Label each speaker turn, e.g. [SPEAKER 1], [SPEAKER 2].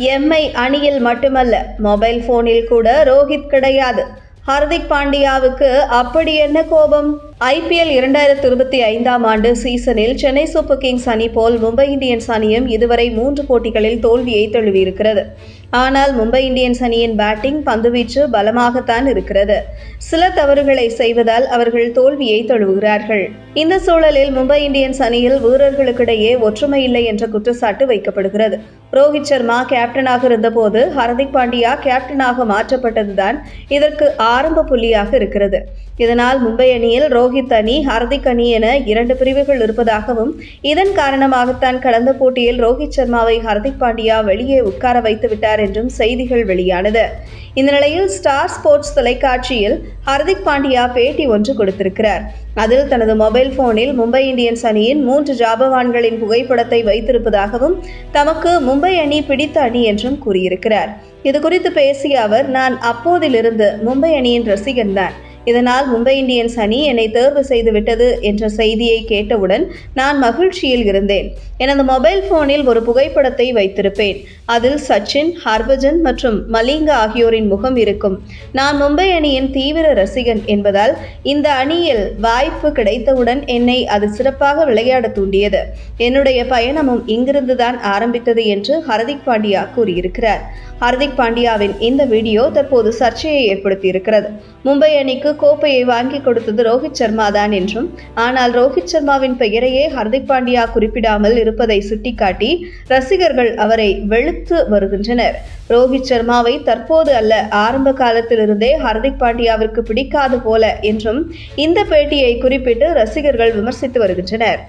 [SPEAKER 1] Mi அணியில் மட்டுமல்ல mobile போனில் கூட ரோஹித் கிடையாது. ஹர்திக் பாண்டியாவுக்கு அப்படி என்ன கோபம்? ஐபிஎல் இரண்டாயிரத்தி இருபத்தி ஐந்தாம் ஆண்டு சீசனில் சென்னை சூப்பர் கிங்ஸ் அணி போல் மும்பை இந்தியன்ஸ் அணியும் இதுவரை மூன்று போட்டிகளில் தோல்வியை தழுவியிருக்கிறது. ஆனால் மும்பை இந்தியன்ஸ் அணியின் பேட்டிங் பந்துவீச்சு பலமாகத்தான் இருக்கிறது. சில தவறுகளை செய்வதால் அவர்கள் தோல்வியை தழுவுகிறார்கள். இந்த சூழலில் மும்பை இந்தியன்ஸ் அணியில் வீரர்களுக்கிடையே ஒற்றுமை இல்லை என்ற குற்றச்சாட்டு வைக்கப்படுகிறது. ரோஹித் சர்மா கேப்டனாக இருந்தபோது ஹர்திக் பாண்டியா கேப்டனாக மாற்றப்பட்டதுதான் இதற்கு ஆரம்ப புள்ளியாக இருக்கிறது. இதனால் மும்பை அணியில் ரோஹித் அணி ஹர்திக் அணி என இரண்டு பிரிவுகள் இருப்பதாகவும் இதன் காரணமாகத்தான் கடந்த போட்டியில் ரோஹித் சர்மாவை ஹர்திக் பாண்டியா வெளியே உட்கார வைத்து விட்டார் என்றும் செய்திகள் வெளியானது. இந்த நிலையில் ஸ்டார் ஸ்போர்ட்ஸ் தொலைக்காட்சியில் ஹர்திக் பாண்டியா பேட்டி ஒன்று கொடுத்திருக்கிறார். அதில் தனது மொபைல் போனில் மும்பை இந்தியன்ஸ் அணியின் மூன்று ஜாபவான்களின் புகைப்படத்தை வைத்திருப்பதாகவும் தமக்கு மும்பை அணி பிடித்த அணி என்றும் கூறியிருக்கிறார். இது குறித்து பேசிய அவர் நான் அப்போதிலிருந்து மும்பை அணியின் ரசிகன்தான் இதனால் மும்பை இந்தியன்ஸ் அணி என்னை தேர்வு செய்து விட்டது என்ற செய்தியை கேட்டவுடன் நான் மகிழ்ச்சியில் இருந்தேன். எனது மொபைல் போனில் ஒரு புகைப்படத்தை வைத்திருப்பேன். அதில் சச்சின் ஹர்பஜன் மற்றும் மலிங்கா ஆகியோரின் முகம் இருக்கும். நான் மும்பை அணியின் தீவிர ரசிகன் என்பதால் இந்த அணியில் வாய்ப்பு கிடைத்தவுடன் என்னை அது சிறப்பாக விளையாட தூண்டியது. என்னுடைய பயணமும் இங்கிருந்துதான் ஆரம்பித்தது என்று ஹர்திக் பாண்டியா கூறியிருக்கிறார். ஹர்திக் பாண்டியாவின் இந்த வீடியோ தற்போது சர்ச்சையை ஏற்படுத்தியிருக்கிறது. மும்பை அணிக்கு அணிக்கு கோப்பையை வாங்கி கொடுத்தது ரோஹித் சர்மா தான் என்றும் ஆனால் ரோஹித் சர்மாவின் பெயரையே ஹர்திக் பாண்டியா குறிப்பிடாமல் இருப்பதை சுட்டிக்காட்டி ரசிகர்கள் அவரை வெளுத்து வருகின்றனர். ரோஹித் சர்மாவை தற்போது அல்ல ஆரம்ப காலத்திலிருந்தே ஹர்திக் பாண்டியாவிற்கு பிடிக்காது போல என்றும் இந்த பேட்டியை குறிப்பிட்டு ரசிகர்கள் விமர்சித்து வருகின்றனர்.